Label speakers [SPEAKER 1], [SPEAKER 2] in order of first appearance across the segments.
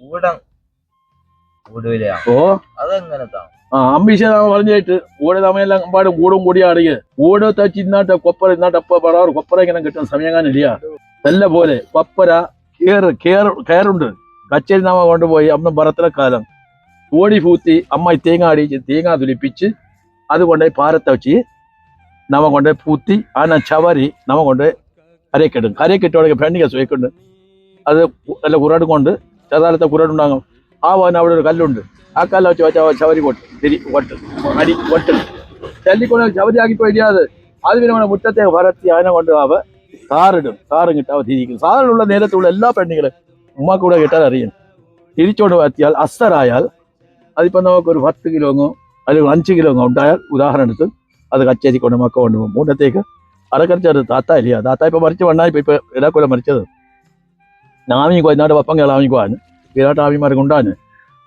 [SPEAKER 1] ഊടം ഊടൂല
[SPEAKER 2] ഓ.
[SPEAKER 1] അതെങ്ങനെ
[SPEAKER 2] അംബീഷ പറഞ്ഞിട്ട് ഊടെ തമ്മിലെല്ലാം പാടും കൂടും കൂടി അടങ്ങി ഊടെ തച്ച് ഇന്നാട്ട കൊപ്പര ഇന്നാട്ട പറയാറ് കൊപ്പര ഇങ്ങനെ കിട്ടുന്ന സമയങ്ങാനില്ല. നല്ല പോലെ കൊപ്പര കേറ് കേറ് കയറുണ്ട് കച്ചേരി നാമ കൊണ്ടുപോയി അന്ന് ബറത്തിലെ കാലം ഓടി പൂത്തി അമ്മ തേങ്ങ അടിച്ച് തേങ്ങ തുലിപ്പിച്ച് അതുകൊണ്ട് പാരത്തെ വെച്ച് നമ്മ കൊണ്ട് പൂത്തി ആന ചവരി നമ്മ കൊണ്ട് കരയ്ക്കിടും കരയ്ക്കിട്ടോടെ ഫ്രണ്ടിಗೆ സുഖക്കുണ്ട് അത് നല്ല കുരടും കൊണ്ട് ചെറുതാലത്തെ കുരടുണ്ടാകും. ആ പോകാൻ അവിടെ ഒരു കല്ലുണ്ട്. ആ കല്ല് വെച്ച് വെച്ചാൽ ചവരി കൊട്ട് തിരി കൊട്ട് അടി കൊട്ട് തല്ലിക്കൊണ്ട് ചവരി ആക്കി പോയില്ലാതെ അത് പിന്നെ നമ്മുടെ മുറ്റത്തെ ഭരത്തി അതിനെ കൊണ്ട് അവ താറിടും താറും കിട്ടാവ തിരിക്കും. സാറിനുള്ള നേരത്തുള്ള എല്ലാ പെണ്ണുങ്ങളും ഉമ്മക്ക് കൂടെ കിട്ടാൻ അറിയും. തിരിച്ചോണ്ട് എത്തിയാൽ അസ്തരായാൽ അതിപ്പോ നമുക്കൊരു പത്ത് കിലോങ്ങോ അല്ലെങ്കിൽ അഞ്ച് കിലോങ്ങോ ഉണ്ടായാൽ ഉദാഹരണത്തിന് അത് കച്ചേരി കൊണ്ട് മക്ക കൊണ്ടുപോകും. മൂന്നത്തേക്ക് അറക്കറിച്ചത് താത്ത ഇല്ല. താത്ത ഇപ്പൊ മരിച്ച വണ്ണായി ഇപ്പൊ ഇപ്പൊ ഇടക്കൊല്ലം മരിച്ചത്. നാമിക്കോ എന്നാട്ട് പപ്പം കേളാമിക്കുവാന് വിരാട്ട് ആമിമാരെ കൊണ്ടാണ്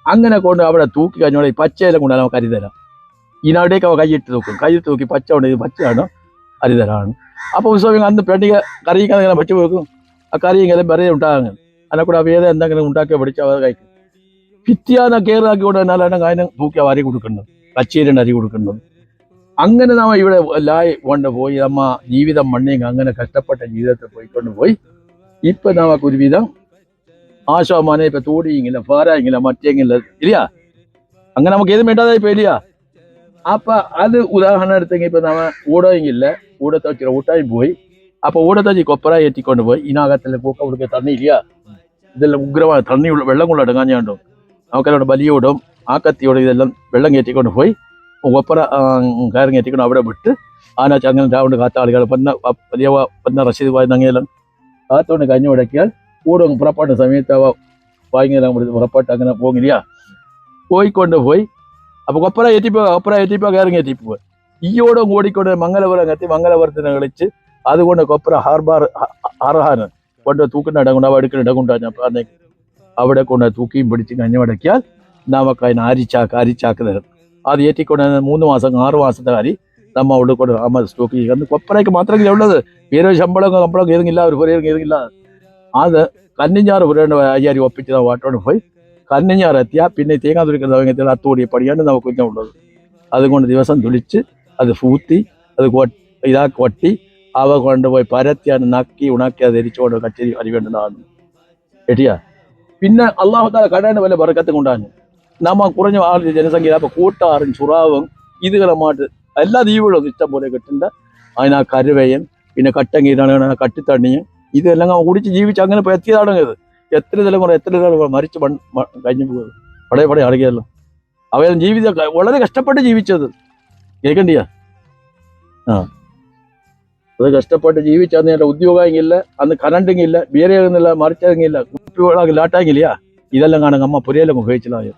[SPEAKER 2] അങ്ങനെ കൊണ്ട് അവിടെ തൂക്കി കഴിഞ്ഞോടെ ഈ കൊണ്ടാണ് കൊണ്ട് നമുക്ക് അരിതരാം ഇതിനവിടേക്ക് അവ കൈയിട്ട് തൂക്കും. കൈയിട്ട് തൂക്കി പച്ച കൊണ്ട് ഇത് പച്ചയാണ് അരിതരാണ് അപ്പോൾ ഉത്സവം അന്ന് പെണ്ണിക കറിയിക്കാൻ ഇങ്ങനെ പച്ച വെക്കും ആ കറി ഇങ്ങനെ വെറുതെ ഉണ്ടാകും. അതിനെ കൂടെ വേദ എന്തെങ്കിലും ഉണ്ടാക്കി പിടിച്ച് അവർ കഴിക്കും. പിറ്റിയാന്ന കയറാക്കി കൊണ്ട് എന്നാലാണ് കാര്യം തൂക്കി അവ അരി കൊടുക്കുന്നത് കച്ചേരിന്റെ അരി കൊടുക്കുന്നത് അങ്ങനെ നമ്മൾ ഇവിടെ ലായി കൊണ്ട് പോയി. നമ്മ ജീവിതം മണ്ണിങ് അങ്ങനെ കഷ്ടപ്പെട്ട ജീവിതത്തിൽ പോയിക്കൊണ്ട് പോയി. ഇപ്പൊ നമുക്ക് ഒരുവിധം ആശോമാനെ ഇപ്പൊ തൂടിയെങ്കില പാരായെങ്കില മറ്റേങ്കില ഇല്ല അങ്ങനെ നമുക്ക് ഏതും വേണ്ടാതായി പേടിയാ അപ്പൊ അത് ഉദാഹരണം എടുത്തെങ്കിൽ ഇപ്പൊ നമ്മ ഊടയെങ്കില്ല ഊടത്തെ വെച്ചിട്ട് ഊട്ടായി പോയി അപ്പൊ ഊടത്തെ വെച്ച് കൊപ്പര ഏറ്റിക്കൊണ്ട് പോയി ഇതിനകത്തെല്ലാം പൂക്ക കൊടുക്കുക തണ്ണിയില്ല ഇതെല്ലാം ഉഗ്രമായ തണ്ണിയുള്ള വെള്ളം കൊണ്ട് അടങ്ങാഞ്ഞാണ്ടോ നമുക്കെല്ലാം ബലിയോടും ആ കത്തിയോടും ഇതെല്ലാം വെള്ളം കയറ്റിക്കൊണ്ട് പോയി ഒപ്പറ കയറും കയറ്റിക്കൊണ്ട് അവിടെ വിട്ട് ആന അങ്ങനെ രാവുണ്ട് കാത്ത ആളുകൾ പന്ന വലിയ പന്ന റഷീദ് പോയ നങ്ങയെല്ലാം കാത്തോണ്ട് കഞ്ഞി മുടക്കിയാൽ കൂടും പുറപ്പെട്ട സമയത്ത് അവ വാങ്ങിയെല്ലാം കൊടുത്ത് പുറപ്പെട്ട് അങ്ങനെ പോകില്ലയാ പോയിക്കൊണ്ട് പോയി അപ്പോൾ കൊപ്പറ ഏറ്റിപ്പോ കൊപ്പറ ഏറ്റിപ്പോ കയറും കയറ്റിപ്പോ ഈയോടും കൂടിക്കൊണ്ട് മംഗലപുരം എത്തി മംഗലപുരത്തിനെ കളിച്ച് അതുകൊണ്ട് കൊപ്പര ഹാർബാർ അർഹാന് കൊണ്ട് തൂക്കുന്ന ഇടം കൊണ്ട് അവ എടുക്കുന്ന ഇടം കൊണ്ടാണ് അവിടെ കൊണ്ട് തൂക്കിയും പിടിച്ച് കഞ്ഞി മുടക്കിയാൽ നമുക്ക് അതിന് അരിച്ചാക്ക് അരിച്ചാക്ക് തരും അത് ഏറ്റിക്കൊണ്ട് മൂന്ന് മാസം ആറ് മാസത്തെ കാര്യം നമ്മൾ അവിടെ കൊണ്ട് അമ്മ സ്റ്റോക്ക് ചെയ്യുക കൊപ്പരയ്ക്ക് മാത്രമേ ഉള്ളത് വേറെ ശമ്പളം ശമ്പളം ഏതെങ്കില്ല ഒരു പുരയും ഇല്ല അത് കന്നിഞ്ഞാറ് പുരേണ്ട ആചാരി ഒപ്പിച്ച് നാം വാട്ടോണ്ട് പോയി കന്നിഞ്ഞാറ് എത്തിയാൽ പിന്നെ തേങ്ങ തുടിക്കുന്ന സമയത്തിൽ അത്തോടി പടിയാണ് നമുക്ക് കുഞ്ഞ ഉള്ളത്. അതുകൊണ്ട് ദിവസം തുളിച്ച് അത് പൂത്തി അത് ഇതാ കൊട്ടി അവ കൊണ്ടുപോയി പരത്തിയാണ് നക്കി ഉണക്കി അത് ധരിച്ചുകൊണ്ട് കച്ചേരി അരിവേണ്ടതാണ് എട്ടിയാ പിന്നെ അള്ളാഹു താല കടയുടെ വല്ല പറക്കത്ത് കൊണ്ടാണ് നമ്മ കുറഞ്ഞ ആളുടെ ജനസംഖ്യ അപ്പൊ കൂട്ടാറും ചുറാവും ഇതുകളുമായിട്ട് എല്ലാ ദ്വീപുകളും ഇഷ്ടം പോലെ കിട്ടുന്നുണ്ട്. അതിനാ കരുവയൻ പിന്നെ കട്ടി കട്ടിത്തണ്ണിയും ഇതെല്ലാം ഓടിച്ച് ജീവിച്ച് അങ്ങനെ ഇപ്പോൾ എത്തിയതാണ് ഇത് എത്ര തലമുറ എത്ര തലമുറ മരിച്ച് കഴിഞ്ഞു പോകുന്നത് പടയെ പടയെ അടങ്ങിയല്ലോ അവയെല്ലാം ജീവിത വളരെ കഷ്ടപ്പെട്ട് ജീവിച്ചത്. കേൾക്കണ്ടിയാ? ആ. അത് കഷ്ടപ്പെട്ട് ജീവിച്ചന്ന് എന്റെ ഉദ്യോഗമെങ്കില്ല അന്ന് കറണ്ടെങ്കില്ല വീരയാകുന്നില്ല മറിച്ചെങ്കില്ല കുപ്പിവെള്ളം ലാട്ടാങ്കില്ല ഇതെല്ലാം കാണാൻ അമ്മ പുരയിലും ഉപയോഗിച്ചതായോ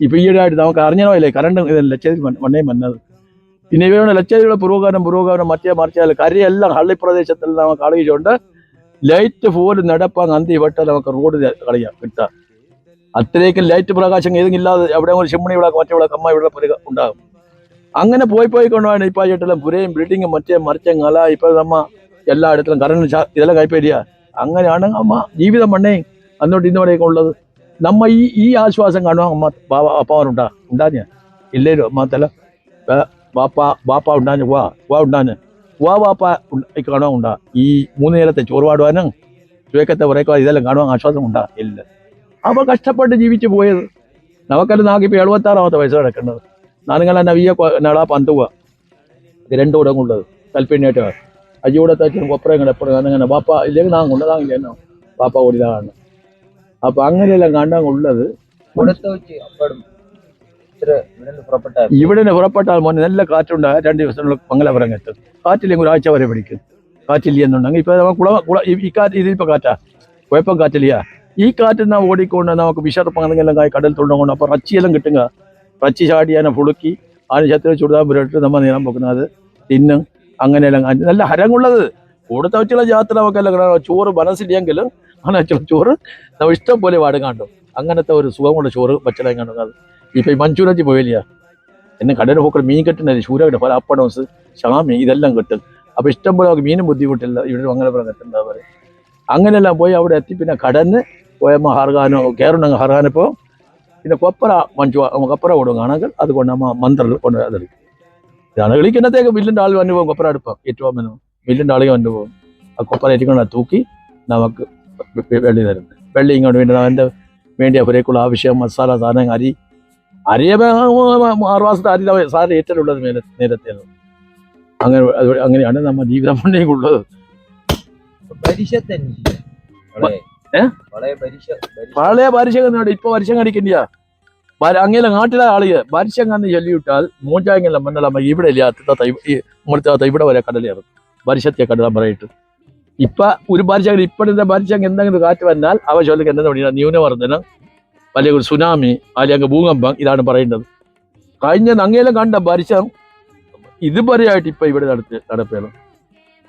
[SPEAKER 2] ഇപ്പൊ ഈയിടെയായിട്ട് നമുക്ക് അറിഞ്ഞോ ഇല്ലേ കറണ്ട് ഇതല്ല ചെയ്ത് മണ്ണേ വന്നത്. പിന്നെ ഇവയുടെ ലക്ഷത്തിലുള്ള പുരോഗമനം പുരോഗമനം മറ്റേ മറിച്ചാൽ കരയെല്ലാം ഹള്ളി പ്രദേശത്തെല്ലാം നമുക്ക് കളയിച്ചുകൊണ്ട് ലൈറ്റ് പോലും നടപ്പാൻ അന്തി വെട്ട നമുക്ക് റോഡ് കളിയാം കിട്ടാം. അത്രയ്ക്കും ലൈറ്റ് പ്രകാശം ഏതെങ്കിലും ഇല്ലാതെ എവിടെ ഒരു ചിമ്മണി വിളക്ക് മറ്റേ വിളക്ക് അമ്മ ഇവിടെ ഉണ്ടാകും. അങ്ങനെ പോയി പോയി കൊണ്ടുപോകാൻ ഇപ്പൊ ആയിട്ടെല്ലാം പുരയും ബിൽഡിങ്ങും മറ്റേ മറിച്ചും കല ഇപ്പൊ നമ്മ എല്ലായിടത്തിലും കറണ്ട് ഇതെല്ലാം കൈപ്പേരിയ അങ്ങനെയാണ് അമ്മ ജീവിതം മണ്ണേ അന്നോട്ട് ഇന്നോടെയൊക്കെ ഉള്ളത്. നമ്മ ഈ ഈ ആശ്വാസം കാണുക അമ്മ അപ്പാവാറുണ്ടാ ഉണ്ടാ ഞാൻ. ഇല്ലേരും അമ്മ തല വാപ്പ ബാപ്പ ഉണ്ടാഞ്ഞ് വാ വാ ഉണ്ടാഞ്ഞ്. വാ വാപ്പ കാണുക ഉണ്ടാ. ഈ മൂന്ന് നേരത്തെ ചോറുപാടുവാനും ചുവക്കത്തെ ഉറക്കുക ഇതെല്ലാം കാണുവാൻ ആശ്വാസം ഉണ്ടാ. ഇല്ല. അവ കഷ്ടപ്പെട്ട് ജീവിച്ചു പോയത്. നമുക്കെല്ലാം നാക്കിപ്പോൾ എഴുപത്താറാമത്തെ വയസ്സ് കിടക്കേണ്ടത് നാനുങ്ങളെ നവിയ നളാ പന്തുക രണ്ടു കൂടെ ഉള്ളത് കൽപ്പിണിയായിട്ട് അജിയൂടെ തച്ചും കൊപ്പറയും എപ്പോഴും അങ്ങനെ വാപ്പ ഇല്ലെങ്കിൽ നാം കൊണ്ടതാങ്ങില്ല എന്നോ വാപ്പ ഓടിയതാണ് അപ്പൊ അങ്ങനെയെല്ലാം കാണാൻ ഉള്ളത്
[SPEAKER 1] കൊടുത്തു വെച്ച് അപ്പടും. ഇത്ര ഇവിടെ പുറപ്പെട്ട
[SPEAKER 2] ഇവിടെ നിന്ന് പുറപ്പെട്ടാൽ മോനെ നല്ല കാറ്റുണ്ടായ രണ്ട് ദിവസത്തിനുള്ള മംഗലപുരം എത്തും. കാറ്റില്ലെങ്കിൽ ഒരാഴ്ച വരെ പിടിക്കും. കാറ്റില്ല എന്നുണ്ടെങ്കിൽ ഇപ്പൊ നമുക്ക് കുള കുള ഈ- കാറ്റ് ഇതിപ്പോ കാറ്റാ. കുഴപ്പം കാറ്റില്ല. ഈ കാറ്റിൽ നാം ഓടിക്കൊണ്ട് നമുക്ക് വിഷർപ്പങ്ങനെല്ലാം കായ് കടൽ തൊണ്ടുകൊണ്ട് അപ്പൊ റച്ചിയെല്ലാം കിട്ടുക. റച്ചി ചാടിയാനെ പുളുക്കി. അതിന് ശത്രു ചുടുതാൻ പുരട്ട് നമ്മൾ നീളം വെക്കുന്നത് തിന്നും. അങ്ങനെയെല്ലാം നല്ല ഹരങ്ങുള്ളത് കൂടുതൽ വെച്ചുള്ള ജാത്ര നമുക്കെല്ലാം. ചോറ് മനസ്സിലെങ്കിലും അങ്ങനെ ചോറ് നമ്മൾ ഇഷ്ടം പോലെ പാടുകാണ്ടു അങ്ങനത്തെ ഒരു സുഖമുള്ള ചോറ് വെച്ചെല്ലാം കാണുന്നത് ഇപ്പൊ ഈ മഞ്ചൂരത്തി പോയില്ല? എന്നെ കടയിൽ പോക്കൾ മീൻ കെട്ടുന്നത് ശൂരയുടെ പല അപ്പടോസ് ഷാമി ഇതെല്ലാം കിട്ടും. അപ്പൊ ഇഷ്ടം പോലെ നമുക്ക് മീനും ബുദ്ധിമുട്ടില്ല. ഇവിടെ അങ്ങനെ കിട്ടുന്നത് പറയും. അങ്ങനെയെല്ലാം പോയി അവിടെ എത്തി. പിന്നെ കടന്ന് പോയമ്മ ഹർഗാനോ കയറുണ്ടെങ്കിൽ ഹർഗാനിപ്പോൾ പിന്നെ കൊപ്പര മഞ്ചു കൊപ്പര കൊടുക്കുകയാണെങ്കിൽ അതുകൊണ്ട് നമ്മ മന്ത്രൽ കൊണ്ട് അതെടുക്കും ഇതാണ് കളിക്കുന്നതേക്ക് മില്ലിന്റെ ആൾ വന്നു പോകും. കൊപ്പര അടുപ്പം ഏറ്റവും മില്ലിന്റെ ആളുകൾ വന്നു പോകും. ആ കൊപ്പറ ഏറ്റിക്കൊണ്ട് തൂക്കി നമുക്ക് വെള്ളി തരുന്നത്. വെള്ളി ഇങ്ങോട്ട് വേണ്ടി അവന്റെ വേണ്ടി അവരേക്കുള്ള ആവശ്യം മസാല സാധനം അരി അരിയെ ആറ് മാസത്തെ അരി സാധനം ഏറ്റലുള്ളത് നേരെ നേരത്തെ അങ്ങനെ അങ്ങനെയാണ് നമ്മ ജീവിതം
[SPEAKER 1] ഉള്ളത്
[SPEAKER 2] പഴയ പരിശം ഇപ്പൊ പരിശം കടിക്കണ്ടിയ അങ്ങനെ നാട്ടിലെ ആളുകൾ പരിശം കന്ന് ചൊല്ലിവിട്ടാൽ മൂഞ്ചാങ്ങല്ല മണ്ണലമ്മ ഇവിടെ ഇല്ല? അത്ത തൈ ഈ ഇവിടെ വരെ കടലേറും പരിശത്തെ കടലാൻ പറയിട്ട്. ഇപ്പൊ ഒരു പരിശകൻ ഇപ്പോഴത്തെ പരിശം എന്തെങ്കിലും കാറ്റ് വന്നാൽ അവ ചൊല്ലിക്ക് എന്താ ന്യൂനമർദ്ദനം. അല്ലെങ്കിൽ ഒരു സുനാമി അല്ലെങ്കിൽ ഭൂകമ്പം ഇതാണ് പറയേണ്ടത് കഴിഞ്ഞ നങ്ങയിലും കണ്ട ഭരിച്ച ഇതുവരെയായിട്ട് ഇപ്പൊ ഇവിടെ നടത്തി നടപ്പേണം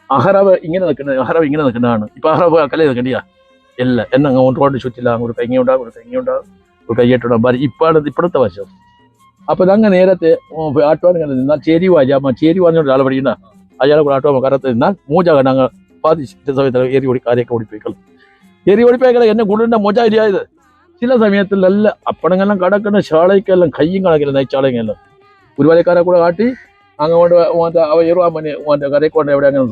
[SPEAKER 2] അഹറവ് ഇങ്ങനെ നിൽക്കുന്നത് അഹറവ് ഇങ്ങനെ നിൽക്കുന്നതാണ്. ഇപ്പൊ അഹറവ് കല്ലേ നിൽക്കണ്ടിയാ? ഇല്ല. എന്നെ അങ്ങ് കൊണ്ട് ചുറ്റില്ല. ഒരു കൈങ്ങ ഉണ്ടാകും ഒരു കൈങ്ങ ഉണ്ടാകും ഒരു കയ്യേട്ടുണ്ടാകും ഇപ്പാണ് ഇപ്പോഴത്തെ വശം. അപ്പൊ അങ്ങ് നേരത്തെ ആട്ടുവാൻ കണ്ടു നിന്നാൽ ചേരി വാജാമ ചേരി വാഞ്ഞോണ്ട് ഒരാൾ പഠിക്കുന്ന അയാളെ കൂടെ ആട്ടുവാൻ കരത്ത് നിന്നാൽ മൂജ കണ്ടങ്ങൾ പാതി സമയത്ത് ഏരി ഓടി കാര്യമൊക്കെ ഓടിപ്പോയിക്കളും ഏരി ഓടിപ്പോയിക്കളെ എന്നെ കൂടുതലിന്റെ മോജ ഇരിയായത് ചില സമയത്തിലല്ല അപ്പണങ്ങെല്ലാം കടക്കുന്ന ശാളയ്ക്കെല്ലാം കയ്യും കണക്കില്ല നയിച്ചാളെങ്കിലും ഉരുവാലിക്കാരെ വലക്കാരെ കൂടെ കാട്ടി അങ്ങോട്ട് മറ്റേ അവ ഏറുവാൻ മണി മറ്റേ കരയിൽ കൊണ്ട് എവിടെ അങ്ങനെ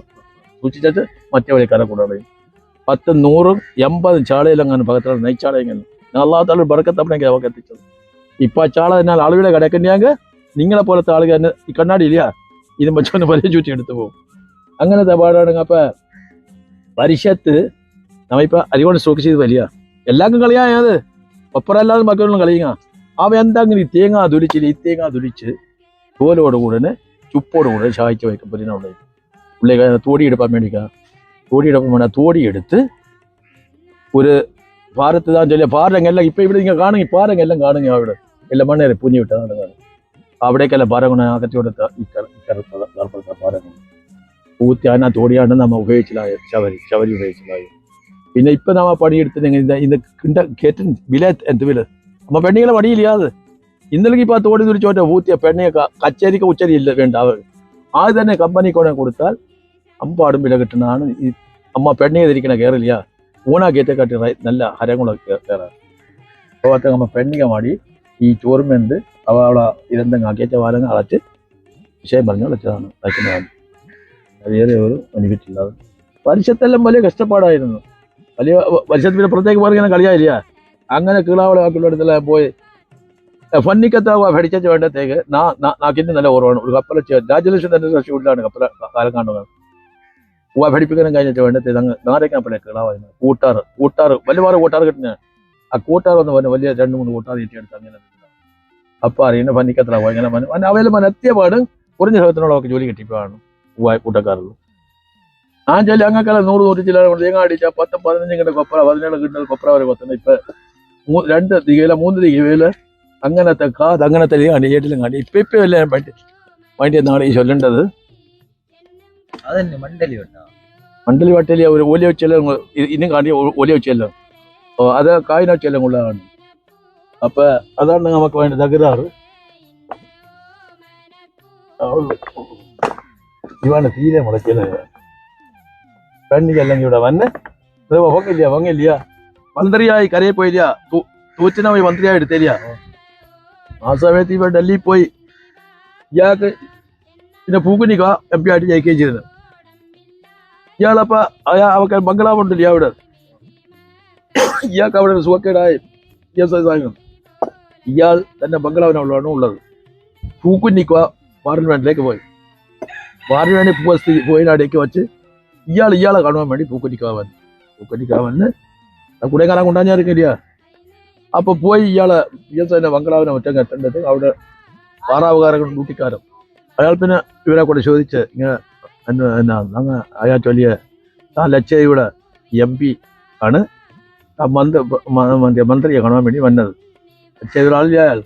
[SPEAKER 2] സൂക്ഷിച്ചിട്ട് മറ്റേ വഴിക്കാരെ കൂടെ കളയും. പത്ത് നൂറും എൺപതും ചാളയിലങ്ങനെ പകത്തുള്ള നെയ്ച്ചാളയെങ്കിലും. അള്ളാഹത്താൾ ബറക്കത്തപ്പണേക്ക് അവർക്ക് എത്തിച്ചത്. ഇപ്പം ആ ചാള എന്നാൽ ആളുകളെ കിടക്കണ്ടെങ്കിൽ നിങ്ങളെ പോലത്തെ ആളുകൾ തന്നെ ഈ കണ്ണാടി ഇല്ല ഇതും വെച്ചൊന്ന് വലിയ ചുറ്റി എടുത്തു പോകും. അങ്ങനത്തെ പാടാണെങ്കിൽ അപ്പം പരിഷത്ത് നമ്മളിപ്പോൾ അരികൊണ്ട് സ്റ്റോക്ക് വലിയ. എല്ലാവർക്കും കളിയായത് ഒപ്പറല്ലാതെ മക്കളും കളിയുക അവ എന്തെങ്കിലും ഈ തേങ്ങ തുലിച്ചില്ല ഈ തേങ്ങ തുലിച്ച് തോലോട് കൂടെ ചുപ്പോട് കൂടെ സഹായിച്ച് വയ്ക്കും പുല്ലിനുള്ളിൽ ഉള്ളി തോടി എടുപ്പാൻ വേണ്ടിക്കാ തോടി എടുപ്പാൻ വേണ്ട തോടി എടുത്ത് ഒരു പാറത്ത് താൻ ചൊല്ലിയ പാറങ്ങെല്ലാം ഇപ്പൊ ഇവിടെ നിങ്ങൾ കാണുക പാറങ്ങെല്ലാം കാണുക അവിടെ. എല്ലാം മണ്ണേരെ പുഞ്ഞി വിട്ടതാണ് കാണും അവിടേക്കെല്ലാം പാറ കൊണ്ട് അകത്തി കൊടുത്ത ഈ കറ- ഈ കറുത്ത കറുത്ത പാറ കൊണ്ട് ഊത്തി അതിനാ പിന്നെ ഇപ്പം നമ്മ പണിയെടുത്ത് ഇന്ന് ഇന്ന് കിണ്ട കേറ്റൻ വില എന്ത് വില? അപ്പം പെണ്ണുങ്ങളെ പണിയില്ലാതെ ഇന്നലെ ഇപ്പോൾ തോടി ഓറ്റ ഊത്തിയ പെണ്ണെ കച്ചേരിക്ക് ഉച്ചരി ഇല്ല വേണ്ട അവർ ആദ്യം തന്നെ കമ്പനി കൊണ്ടേ കൊടുത്താൽ അമ്പാടും വില കിട്ടുന്നതാണ്. ഈ അമ്മ പെണ്ണെ ധരിക്കണ കയറില്ല ഊണ കയറ്റക്കാട്ടി നല്ല ഹരങ്ങളൊക്കെ കയറാറ് അപ്പോൾ അമ്മ പെണ്ണിക മാടി ഈ ചോറുമെന്ത് അവ അവളെ ഇതെന്തെങ്കിലും കയറ്റ വാലങ്ങ അളച്ച് വിഷയം പറഞ്ഞു വിളിച്ചതാണ്. വയ്ക്കുന്നതാണ് വേറെ ഒരു ബെനിഫിറ്റില്ലാതെ പരിശത്തെല്ലാം വലിയ കഷ്ടപ്പാടായിരുന്നു. വലിയ പരിശത്ത് പിന്നെ പ്രത്യേക പറഞ്ഞ കളിയായില്ല അങ്ങനെ കീളാവളെ ആക്കുള്ളിടത്തെല്ലാം പോയി ഫന്നിക്കത്താവുക ഫടിച്ചു വേണ്ടത്തേക്ക് നാ നാ- നാക്കിന്റെ നല്ല ഓർവാണ് ഒരു കപ്പല രാജലക്ഷ്മി തന്നെ ഷൂട്ടിലാണ് കപ്പല കാലം കാണുന്നത് പൂവ ഫടിപ്പിക്കാനും കഴിഞ്ഞിട്ട് വേണ്ടത് അങ്ങ് കിളാവായിരുന്നു കൂട്ടാറ് കൂട്ടാറ് വലിയ കൂട്ടാറ് കിട്ടുന്ന ആ കൂട്ടാർ എന്ന് പറഞ്ഞ വലിയ രണ്ട് മൂന്ന് കൂട്ടാറ് ഏറ്റെടുത്ത് അങ്ങനെ അപ്പം അറിയുന്ന ഫന്നിക്കത്തിലാവും അങ്ങനെ അവയിൽ മന എത്തിയപാട് കുറഞ്ഞ സമയത്തിനോടൊക്കെ ജോലി കിട്ടിയപ്പോഴാണ് പൂവ കൂട്ടക്കാരിൽ ആ ചൊല്ലി അങ്ങക്കെല്ലാം നൂറ് നൂറ്റി ചില തേങ്ങ അടിച്ച പത്ത് പതിനഞ്ച് കിട്ടുന്ന കൊപ്പറ പതിനേഴ് കിട്ടുന്ന കൊപ്പറ വരെ കൊത്തുന്നത് ഇപ്പൊ മൂ- രണ്ട് ദികയില മൂന്ന് ദികയിൽ അങ്ങനത്തെ കാത് അങ്ങനത്തെ ഏറ്റിലും കാണി ഇപ്പൊ ഇപ്പൊ അല്ലേ വേണ്ടി വേണ്ടി നാളെ ഈ ചൊല്ലേണ്ടത്
[SPEAKER 1] അതന്നെ മണ്ടലി വെട്ടാ
[SPEAKER 2] മണ്ടലി വട്ടലി ഒരു ഓലി വെച്ചെല്ലാം ഇന്നും കാണ്ടി ഓലി വെച്ചല്ലോ ഓ അത് കായിന വെച്ചെല്ലാം കൊള്ളതാണ് അപ്പൊ അതാണ് നമുക്ക് വേണ്ട തകരാറ് ഇവാണ് തീരെ മുളയ്ക്കൽ പെണ്ണിക്കെല്ലാം ഇവിടെ വന്ന്. ഇത് പൊങ്ങില്ല പൊങ്ങില്ല മന്ത്രിയായി കരയിൽ പോയില്ല തൂച്ചിന പോയി മന്ത്രിയായി എടുത്തില്ല ആ സമയത്ത് ഇവ ഡൽഹിയിൽ പോയി. ഇയാൾക്ക് പിന്നെ പൂക്കുനിക്ക എം പി ആയിട്ട് ജയിക്കുകയും ചെയ്തത് ഇയാളപ്പ അയാ അവക്ക് ബംഗ്ലാവ് ഉണ്ടല്ലേ അവിടെ? ഇയാൾക്ക് അവിടെ ഒരു സുഖക്കേടായി. സാധനം ഇയാൾ തന്നെ ബംഗ്ലാവിനുള്ളതാണ് ഉള്ളത്. പൂക്കുന്നിക്ക പാർലമെന്റിലേക്ക് പോയി. പാർലമെന്റിൽ പോയി പോയിനടേക്ക് വെച്ച് ഇയാൾ ഇയാളെ കാണുവാൻ വേണ്ടി പൂക്കുന്നിക്കാവൻ പൂക്കുന്നിക്കാവന് കൂടെ കാണാൻ കൊണ്ടാഞ്ഞായിരിക്കില്ല അപ്പൊ പോയി ഇയാളെ പി എസ് ഐന്റെ ബംഗ്ലാവിനെ ഒറ്റ എത്തേണ്ടത് അവിടെ പാറാവുകാരൻ ഡ്യൂട്ടിക്കാരൻ അയാൾ പിന്നെ ഇവരെ കൂടെ ചോദിച്ച് ഇങ്ങനെ എന്നെ എന്നാ അങ്ങ് അയാൾ ചൊല്ലിയ ആ ലച്ചയുടെ എം പി ആണ് ആ മന്ത്രി മ- മറ്റേ മന്ത്രിയെ കാണാൻ വേണ്ടി വന്നത് ലച്ചയുടെ ആളില്ല അയാൾ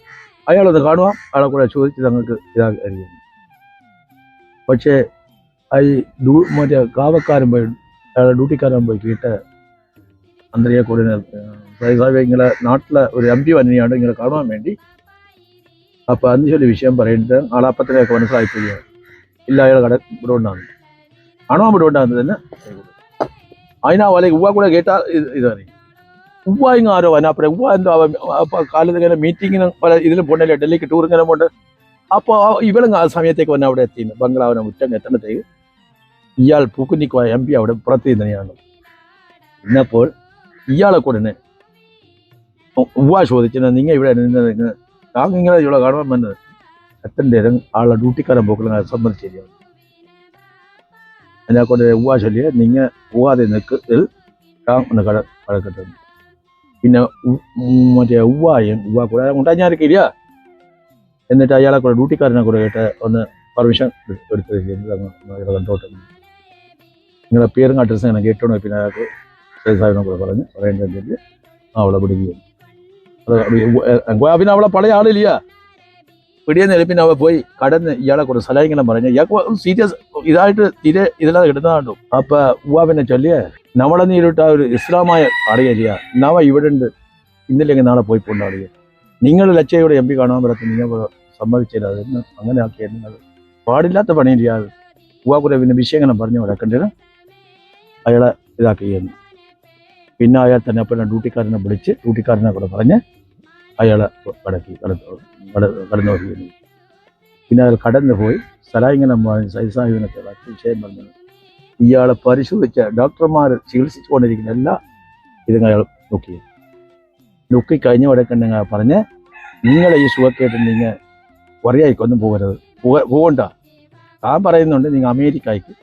[SPEAKER 2] അയാളൊന്ന് കാണുക അയാളെ കൂടെ ചോദിച്ച് ഞങ്ങൾക്ക് ഇതായിരിക്കും പക്ഷേ ആ ഈ ഡ്യൂ മറ്റേ കാവക്കാരൻ പോയി അയാളെ ഡ്യൂട്ടിക്കാരൻ പോയി കേട്ട് മന്ത്രിയെ കൂടെ നിർത്തി. സാഹിബ് ഇങ്ങനെ നാട്ടിലെ ഒരു എം പി വന്നെയാണ് ഇങ്ങനെ കാണാൻ വേണ്ടി അപ്പൊ അന്ന് ചൊല്ലി വിഷയം പറയുന്നത് ആളാപ്പത്തിനെയൊക്കെ മനസ്സിലായിപ്പോയി ഇല്ല അയാൾ കട ഇവിടെ ഉണ്ടാകുന്നു ആണോ ഇവിടെ ഉണ്ടാകുന്നത് തന്നെ അതിനാ വല ഉവ്വ കൂടെ കേട്ടാൽ ഇത് ഇതറിയും ഉവ്വ ഇങ്ങ് ആരോ വനാപ്പുറം ഉവ്വ എന്തോ അവൻ അപ്പൊ കാലത്ത് ഇങ്ങനെ മീറ്റിങ്ങിന് പല ഇതിലും പോണ്ടല്ലേ ഡൽഹിക്ക് ടൂർ ഇങ്ങനെ പോണ്ട് അപ്പോൾ ഇവളും ആ സമയത്തേക്ക് വന്ന് അവിടെ എത്തിയിരുന്നു ബംഗ്ലാവിനെ മുറ്റം എത്തുമ്പോഴത്തേക്ക് ഇയാൾ പൂക്കുന്നിക്കോയ എം പി അവിടെ പുറത്ത് നിന്നെയാണ് ഇന്നപ്പോൾ ഇയാളെ കൂടെ ഉവ്വ ചോദിച്ചത് നിങ്ങൾ ഇവിടെ നിന്നത് ഞാൻ നിങ്ങളെ ഇവിടെ കാണാൻ വന്നത് അത്തന്റെ ആളെ ഡ്യൂട്ടിക്കാരൻ പോക്കലും സമ്മതി ശരിയാണ് എന്നെ കൊണ്ട് ഉവ്വ ചൊല്ലിയ നിങ്ങൾ പോവാതെ നിൽക്ക് ഞാൻ ഒന്ന് കട കടക്കട്ടെ പിന്നെ മറ്റേ ഉവ്വായും ഉവ്വ കൂടെ ഉണ്ടാഞ്ഞാർക്കില്ല എന്നിട്ട് അയാളെ കൂടെ ഡ്യൂട്ടിക്കാരനെ കൂടെ കേട്ട് ഒന്ന് പെർമിഷൻ എടുത്ത് കണ്ടോട്ടെ നിങ്ങളെ പേരും അഡ്രസ്സും ഞാൻ കേട്ടോണോ പിന്നെ അയാൾക്ക് സാഹിബിനെ കൂടെ പറഞ്ഞ് പറയേണ്ടതിൽ അവളെ പിടിക്കുകയും പിന്നെ അവളെ പഴയ ആളില്ല പിടിയെന്ന് പിന്നെ അവ പോയി. കടന്ന് ഇയാളെ കൂടെ സലാഹിങ്ങനെ പറഞ്ഞു ഇയാൾക്ക് സീരിയസ് ഇതായിട്ട് തീരെ ഇതില്ലാതെ കിട്ടുന്നതാണ്ടു അപ്പൊ ഉവ്വ പിന്നെ ചൊല്ലിയേ നമ്മളെ നീരിട്ട ഒരു ഇസ്ലാമായ അറിയില്ല നവ ഇവിടെ ഉണ്ട് ഇന്നില്ലെങ്കിൽ നാളെ പോയി കൊണ്ടാടുക നിങ്ങൾ ലച്ചയുടെ എം പി കാണാൻ പറ്റത്ത് നിങ്ങൾ സമ്മതിച്ചില്ല അതൊന്ന് അങ്ങനെ ആക്കിയാൽ നിങ്ങൾ പാടില്ലാത്ത പണിയില്ല. ഉവാ കുറെ പിന്നെ വിഷയങ്ങളും പറഞ്ഞു കിടക്കേണ്ടത് അയാളെ ഇതാക്കുകയായിരുന്നു. പിന്നെ അയാൾ തന്നെ അപ്പം ഡ്യൂട്ടിക്കാരനെ വിളിച്ച് ഡ്യൂട്ടിക്കാരനെ കൂടെ പറഞ്ഞ് അയാളെ കടക്കി കടന്നു കടന്നു പിന്നെ അയാൾ കടന്നു പോയി സലായിങ്ങനെ സൈസാഹിബിനൊക്കെ വിഷയം പറഞ്ഞു. ഇയാളെ പരിശോധിച്ച ഡോക്ടർമാർ ചികിത്സിച്ചുകൊണ്ടിരിക്കുന്ന എല്ലാ ഇതും അയാൾ നോക്കി. നോക്കി കഴിഞ്ഞ ഉടക്കണ്ടെങ്കിൽ പറഞ്ഞ് നിങ്ങളെ ഈ സുഖക്കേട്ട് നിങ്ങൾ കുറയായിക്കൊന്നും പോകരുത്. പോക- പോകണ്ട. താൻ പറയുന്നുണ്ട് നിങ്ങൾ അമേരിക്കയ്ക്ക്.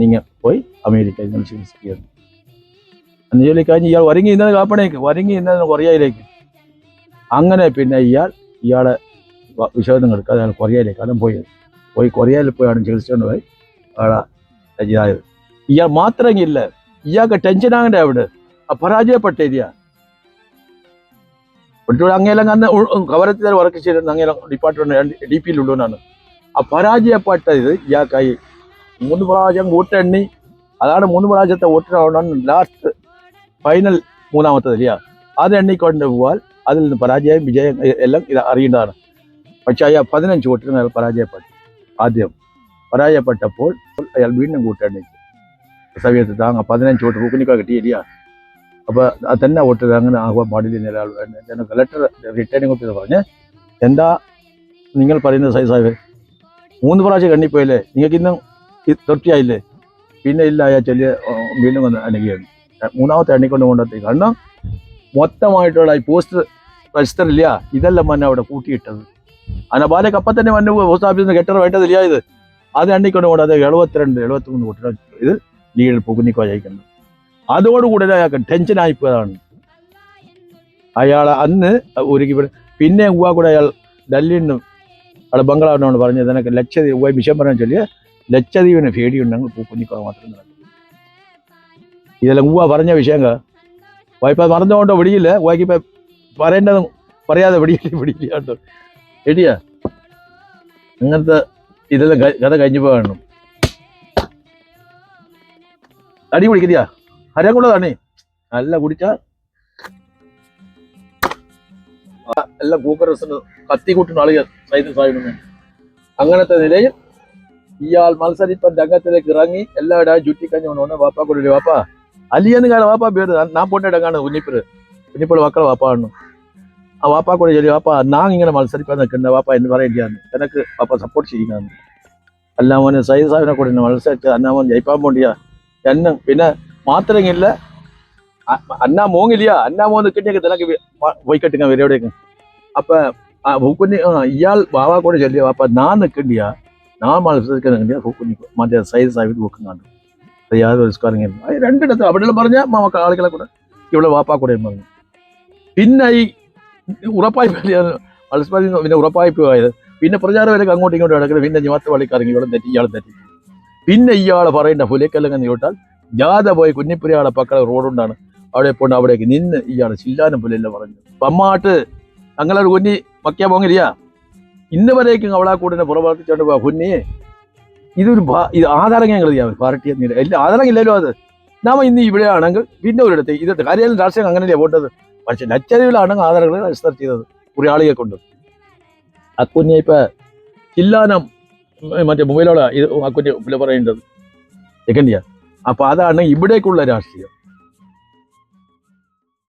[SPEAKER 2] നിങ്ങൾ പോയി അമേരിക്കയിൽ നിങ്ങൾ ചികിത്സിക്കുക അന്ന് ജോലി കഴിഞ്ഞ് ഇയാൾ ഒരുങ്ങി ഇന്നത് കാപ്പണേക്ക് ഒരുങ്ങി ഇന്നത് കൊറിയയിലേക്ക്. അങ്ങനെ പിന്നെ ഇയാൾ ഇയാളെ വിശോധനം എടുക്കാതെ അയാൾ കൊറിയയിലേക്ക് അതും പോയി. പോയി കൊറിയയിൽ പോയാണ് ചികിത്സിച്ചുകൊണ്ട് പോയി അയാളെ ഇതായത് ഇയാൾ മാത്രമെങ്കില്ല ഇയാൾക്ക് ടെൻഷൻ ആകണ്ടേ അവിടെ? ആ പരാജയപ്പെട്ടേരിയ. ഒട്ടുകൂടെ അങ്ങേലും അന്ന് കവരത്തിൽ വർക്ക് ചെയ്തിരുന്ന അങ്ങേലും ഡിപ്പാർട്ട്മെന്റ് ഡി പിയിൽ ഉള്ളവനാണ്. ആ പരാജയപ്പെട്ട ഇത് ഇയാൾക്കായി മൂന്ന് പ്രാവശ്യം കൂട്ടെണ്ണി അതാണ് മൂന്ന് പ്രാവശ്യത്തെ വോട്ടിനാണ് ലാസ്റ്റ് ഫൈനൽ മൂന്നാമത്തത് ഇല്ല? അത് എണ്ണിക്കൊണ്ട് പോവാൽ അതിൽ നിന്ന് പരാജയം വിജയം എല്ലാം ഇത് അറിയേണ്ടതാണ്. പക്ഷേ അയാൾ പതിനഞ്ച് വോട്ടിന് അയാൾ പരാജയപ്പെട്ടു. ആദ്യം പരാജയപ്പെട്ടപ്പോൾ അയാൾ വീണ്ടും കൂട്ടെണ്ണിച്ചു സമയത്ത് താങ്ങ പതിനഞ്ച് വോട്ട് പൂക്കുനിക്ക കിട്ടിയില്ല അപ്പോൾ തന്നെ വോട്ട് അങ്ങനെ ആകുവാൻ പാടില്ല ഒരാൾ ജനക്ക് ലെറ്റർ റിട്ടേണിംഗ് ഓഫീസർ പറഞ്ഞ് എന്താ നിങ്ങൾ പറയുന്നത് സൈ സാഹിബ്? മൂന്ന് പ്രാവശ്യം കണ്ണിപ്പോയില്ലേ നിങ്ങൾക്ക് ഇന്നും തൊട്ടിയായില്ലേ? പിന്നെ ഇല്ല അയാൾ ചെല്ലിയ വീണ്ടും വന്ന് അണുകയാണ് മൂന്നാമത്തെ എണ്ണിക്കൊണ്ട് കൊണ്ടെത്തി കാരണം മൊത്തമായിട്ടുള്ള ഈ പോസ്റ്റ് രജിസ്റ്റർ ഇല്ല ഇതെല്ലാം മന്നെ അവിടെ കൂട്ടിയിട്ടത്. അനബാലയ്ക്ക് അപ്പം തന്നെ മന്നെ പോസ്റ്റ് ഓഫീസിൽ നിന്ന് കെട്ടർ വേണ്ടതില്ല ഇത്. അത് എണ്ണിക്കൊണ്ട് കൊണ്ട് അത് എഴുപത്തിരണ്ട് എഴുപത്തിമൂന്ന് കുട്ടികൾ ഇത് ലീഡിൽ പുകുന്നിക്കോ ജയിക്കുന്നത് അതോടുകൂടി അയാൾക്ക് ടെൻഷനായിപ്പോയതാണ് അയാൾ അന്ന് ഒരുക്കി പിന്നെ ഉവ്വ കൂടെ അയാൾ ഡൽഹിയിൽ നിന്നും അയാൾ ബംഗ്ലാവിനോട് പറഞ്ഞു എനിക്ക് ലക്ഷദ്വീപ് പോയി മിഷൻ പറയാൻ ചൊല്ലിയ ലക്ഷദ്വീപിന് പേടിയുണ്ടെങ്കിൽ പൂക്കുഞ്ഞിക്കോ മാത്രം നടക്കും. ഇതെല്ലാം ഉവ്വ പറഞ്ഞ വിഷയങ്ങൾ. വായ്പ മറന്നുകൊണ്ടോ വിടിയില്ല. വായിക്കിപ്പ പറയേണ്ടത് പറയാതെ വിടിയില്ല വിടിയില്ല കേട്ടോ. എടിയാ അങ്ങനത്തെ ഇതെല്ലാം കഥ കഴിഞ്ഞു പോകണം അടി കുടിക്കില്ല ഹരം കൂടെ തണ്ണി നല്ല കുടിച്ച. എല്ലാം കൂക്കറസിന് കത്തി കൂട്ടുന്ന ആളുകൾ സൈന്യ സാഹിബിന് അങ്ങനത്തെ നിലയിൽ ഇയാൾ മത്സരിപ്പൻ രംഗത്തിലേക്ക് ഇറങ്ങി എല്ലായിടവും ചുറ്റിക്കഞ്ഞുകൊണ്ട് വാപ്പാ കൊടുത്തു വാപ്പാ അലിയെന്ന് കാണാൻ വാപ്പാ പേര് ഞാൻ പോണ്ടിടങ്ങാണ് കുഞ്ഞിപ്പര് കുഞ്ഞിപ്പൾ മക്കളെ വാപ്പാണ് ആ വാപ്പാ കൂടെ ചൊല്ലി വാപ്പാ നാം ഇങ്ങനെ മത്സരിപ്പാൻ നിൽക്കുന്ന വാപ്പാ എന്ന് പറയേണ്ടിയാണ് എനക്ക് വാപ്പ സപ്പോർട്ട് ചെയ്യുന്നതാണ് അല്ലാമോനെ സൈദ് സാഹിബിനെ കൂടെ മത്സരിച്ച് അന്നാമോൻ ജയിപ്പാൻ പോണ്ടിയാ. എന്നെ പിന്നെ മാത്രമില്ല അന്നാ മോങ്ങില്ല അന്നാ മോന്ന് കിട്ടിയൊക്കെ തിനക്ക് പോയി കെട്ടുങ്ങ വരെവിടേക്ക് അപ്പൊ ആ ഭൂക്കുഞ്ഞി ആ ഇയാൾ വാവാ കൂടെ ചൊല്ലിയ വാപ്പ ഞാൻ നിൽക്കണ്ടിയാ. ഞാൻ മത്സരിക്കാൻ മറ്റേ സൈദ് സാഹിബ് നോക്കുന്നുണ്ട് അത് യാതൊരു അത് രണ്ടിടത്ത്. അവിടെ പറഞ്ഞ നമുക്ക് ആളുകളെ കൂടെ ഇവിടെ വാപ്പാ കൂടെ പറഞ്ഞു പിന്നെ ഈ ഉറപ്പായി മത്സരം പിന്നെ ഉറപ്പായി പോയത്. പിന്നെ വരെ അങ്ങോട്ടും ഇങ്ങോട്ടും കിടക്കുന്നത് പിന്നെ ജമാത്ത് പള്ളിക്ക് ഇറങ്ങി ഇവിടെ തെറ്റി ഇയാൾ തെറ്റി. പിന്നെ ഇയാൾ പറയേണ്ട പുലിക്കല്ലെന്ന് നീട്ടാൽ ജാഥ പോയി കുഞ്ഞിപ്പുരയാളെ പക്കള റോഡുണ്ടാണ് അവിടെ പോണ്ട് അവിടേക്ക് നിന്ന് ഇയാൾ ചില്ലാനും പുലിയല്ല പറഞ്ഞു. പമ്മാട്ട് ഞങ്ങളൊരു കുഞ്ഞി മക്കിയാ പോങ്ങില്ല ഇന്ന് വരേക്കും അവളാ കൂടിനെ പുറവർത്തിച്ചോണ്ട് പോവാ കുഞ്ഞി ഇതൊരു ഇത് ആധാരം ഞങ്ങൾ ചെയ്യാം പാർട്ടി എല്ലാ ആധാരം ഇല്ലല്ലോ അത്. നാം ഇന്ന് ഇവിടെയാണെങ്കിൽ പിന്നെ ഒരിടത്ത് ഇതത്തെ കാര്യം രാഷ്ട്രീയം അങ്ങനെയല്ലേ പോട്ടത്? പക്ഷെ ലച്ചരിവിലാണെങ്കിൽ ആധാരങ്ങൾ രജിസ്റ്റർ ചെയ്തത് കുറെ ആളുകളെ കൊണ്ട് അക്കുഞ്ഞെ ഇപ്പൊ ചില്ലാനം മറ്റേ മൊബൈലോളാ ഇത് അക്കുഞ്ഞ് പുല പറയേണ്ടത് ഇയർ അപ്പൊ അതാണ് ഇവിടേക്കുള്ള രാഷ്ട്രീയം.